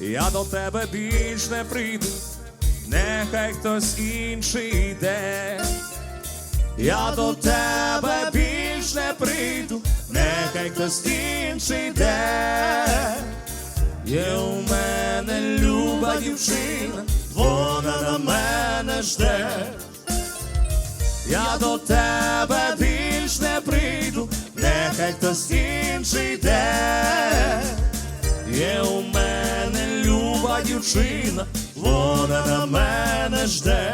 Я до тебе більш не прийду, нехай хтось інший йде. Я до тебе більш не прийду, нехай хтось інший йде. Є у мене люба дівчина, вона на мене жде. Я до тебе більш не прийду, нехай хтось інший йде. Дівчина, вона на мене жде.